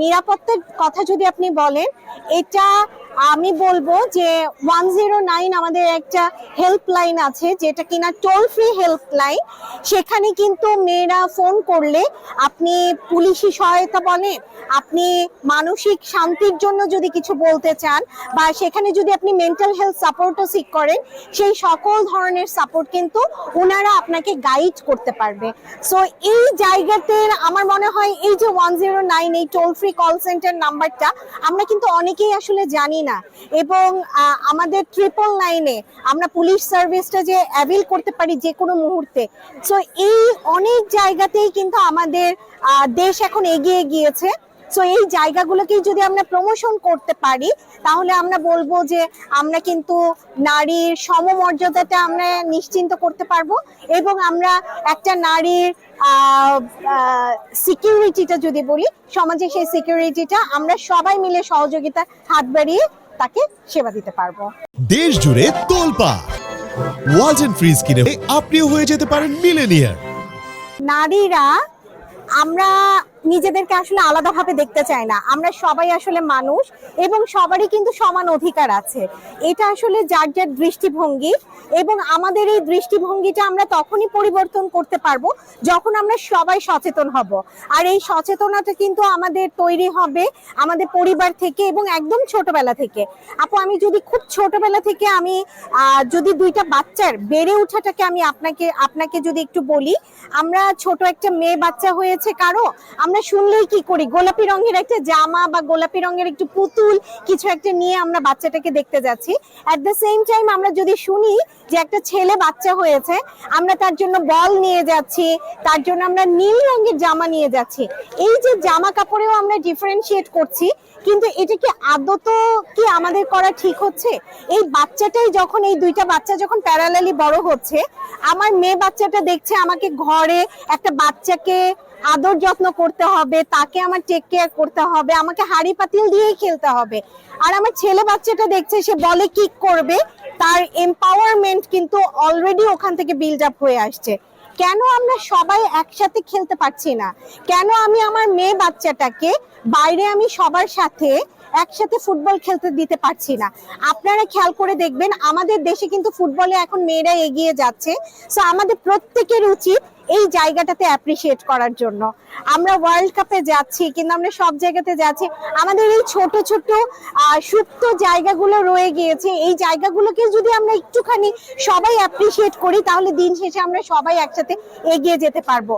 নিরাপত্তার কথা যদি আপনি বলেন এটা আমি বলব যে ওয়ান জিরো নাইন আমাদের একটা হেল্পলাইন আছে, যেটা কিনা টোল ফ্রি হেল্পলাইন সেখানে কিন্তু মেয়েরা ফোন করলে আপনি পুলিশি সহায়তা বলেন, আপনি মানসিক শান্তির জন্য যদি কিছু বলতে চান, বা সেখানে যদি আপনি মেন্টাল হেলথ সাপোর্টও সিক করেন, সেই সকল ধরনের সাপোর্ট কিন্তু ওনারা আপনাকে গাইড করতে পারবে। সো এই জায়গাতে আমার মনে হয় এই যে ওয়ান জিরো নাইন এই টোল ফ্রি কল সেন্টার নাম্বারটা আমরা কিন্তু অনেকেই আসলে জানি না। এবং আমাদের ট্রিপল নাইনে আমরা পুলিশ সার্ভিসটা যে অ্যাভেল করতে পারি যে কোনো মুহূর্তে। সো এই অনেক জায়গাতেই কিন্তু আমাদের দেশ এখন এগিয়ে গিয়েছে। সো এই জায়গাগুলোকেই যদি আমরা প্রমোশন করতে পারি তাহলে আমরা বলব যে আমরা কিন্তু নারীর সমমর্যাদাটা আমরা নিশ্চিন্ত করতে পারব এবং আমরা একটা নারীর সিকিউরিটিটা যদি বলি সমাজে সেই সিকিউরিটিটা আমরা সবাই মিলে সহযোগিতা হাত বাড়িয়ে তাকে সেবা দিতে পারব। দেশ জুড়ে তোলপা ওয়ালটন ফ্রিজ কিনে আপনিও হয়ে যেতে পারেন মিলেনিয়ার নারীরা আমরা নিজেদেরকে আসলে আলাদাভাবে দেখতে চাই না। আমরা সবাই আসলে মানুষ এবং সবারই কিন্তু সমান অধিকার আছে। এটা আসলে যার যার দৃষ্টিভঙ্গি এবং আমাদের এই দৃষ্টিভঙ্গিটা আমরা তখনই পরিবর্তন করতে পারব যখন আমরা সবাই সচেতন হব। আর এই সচেতনতা কিন্তু আমাদের তৈরি হবে আমাদের পরিবার থেকে এবং একদম ছোটবেলা থেকে। আপু, আমি যদি খুব ছোটবেলা থেকে আমি যদি দুইটা বাচ্চার বেড়ে ওঠাটাকে আমি আপনাকে আপনাকে যদি একটু বলি, আমরা ছোট একটা মেয়ে বাচ্চা হয়েছে কারও? আমরা শুনলেই কি করি? গোলাপি রঙের একটা জামা বা গোলাপি রঙের একটু পুতুল কিছু একটা নিয়ে আমরা বাচ্চাটাকে দেখতে যাচ্ছি। অ্যাট দ্য সেম টাইম আমরা যদি শুনি যে একটা ছেলে বাচ্চা হয়েছে, আমরা তার জন্য বল নিয়ে যাচ্ছি, তার জন্য আমরা নীল রঙের জামা নিয়ে যাচ্ছি। এই যে জামা কাপড়েও আমরা ডিফারেন্সিয়েট করছি, কিন্তু এটা কি আদত কি আমাদের করা ঠিক হচ্ছে? এই বাচ্চাটাই যখন, এই দুইটা বাচ্চা যখন প্যারালালি বড় হচ্ছে, আমার মেয়ে বাচ্চাটা দেখছে আমাকে ঘরে একটা বাচ্চাকে আদর যত্ন করতে হবে, তাকে আমার টেক কেয়ার করতে হবে, আমাকে হাড়ি পাতিল দিয়েই খেলতে হবে। আর আমার ছেলে বাচ্চাটা দেখছে, সে বলে কি করবে, তার এম্পাওয়ারমেন্ট কিন্তু অলরেডি ওখান থেকে বিল্ড আপ হয়ে আসছে। কেন আমরা সবাই একসাথে খেলতে পারছি না? কেন আমি আমার মেয়ে বাচ্চাটাকে, বাইরে আমি সবার সাথে একসাথে ফুটবল খেলতে দিতে পারছি না। আপনারা খেয়াল করে দেখবেন, আমাদের দেশে কিন্তু ফুটবলে এখন মেয়েরা এগিয়ে যাচ্ছে। সো আমাদের প্রত্যেকের উচিত এই জায়গাটাতে অ্যাপ্রিসিয়েট করার জন্য। আমরা ওয়ার্ল্ড কাপে যাচ্ছি, কিন্তু আমরা সব জায়গাতে যাচ্ছি। আমাদের এই ছোট ছোট সুপ্ত জায়গাগুলো রয়ে গিয়েছে। এই জায়গাগুলোকে যদি আমরা একটুখানি সবাই অ্যাপ্রিসিয়েট করি, তাহলে দিন শেষে আমরা সবাই একসাথে এগিয়ে যেতে পারব।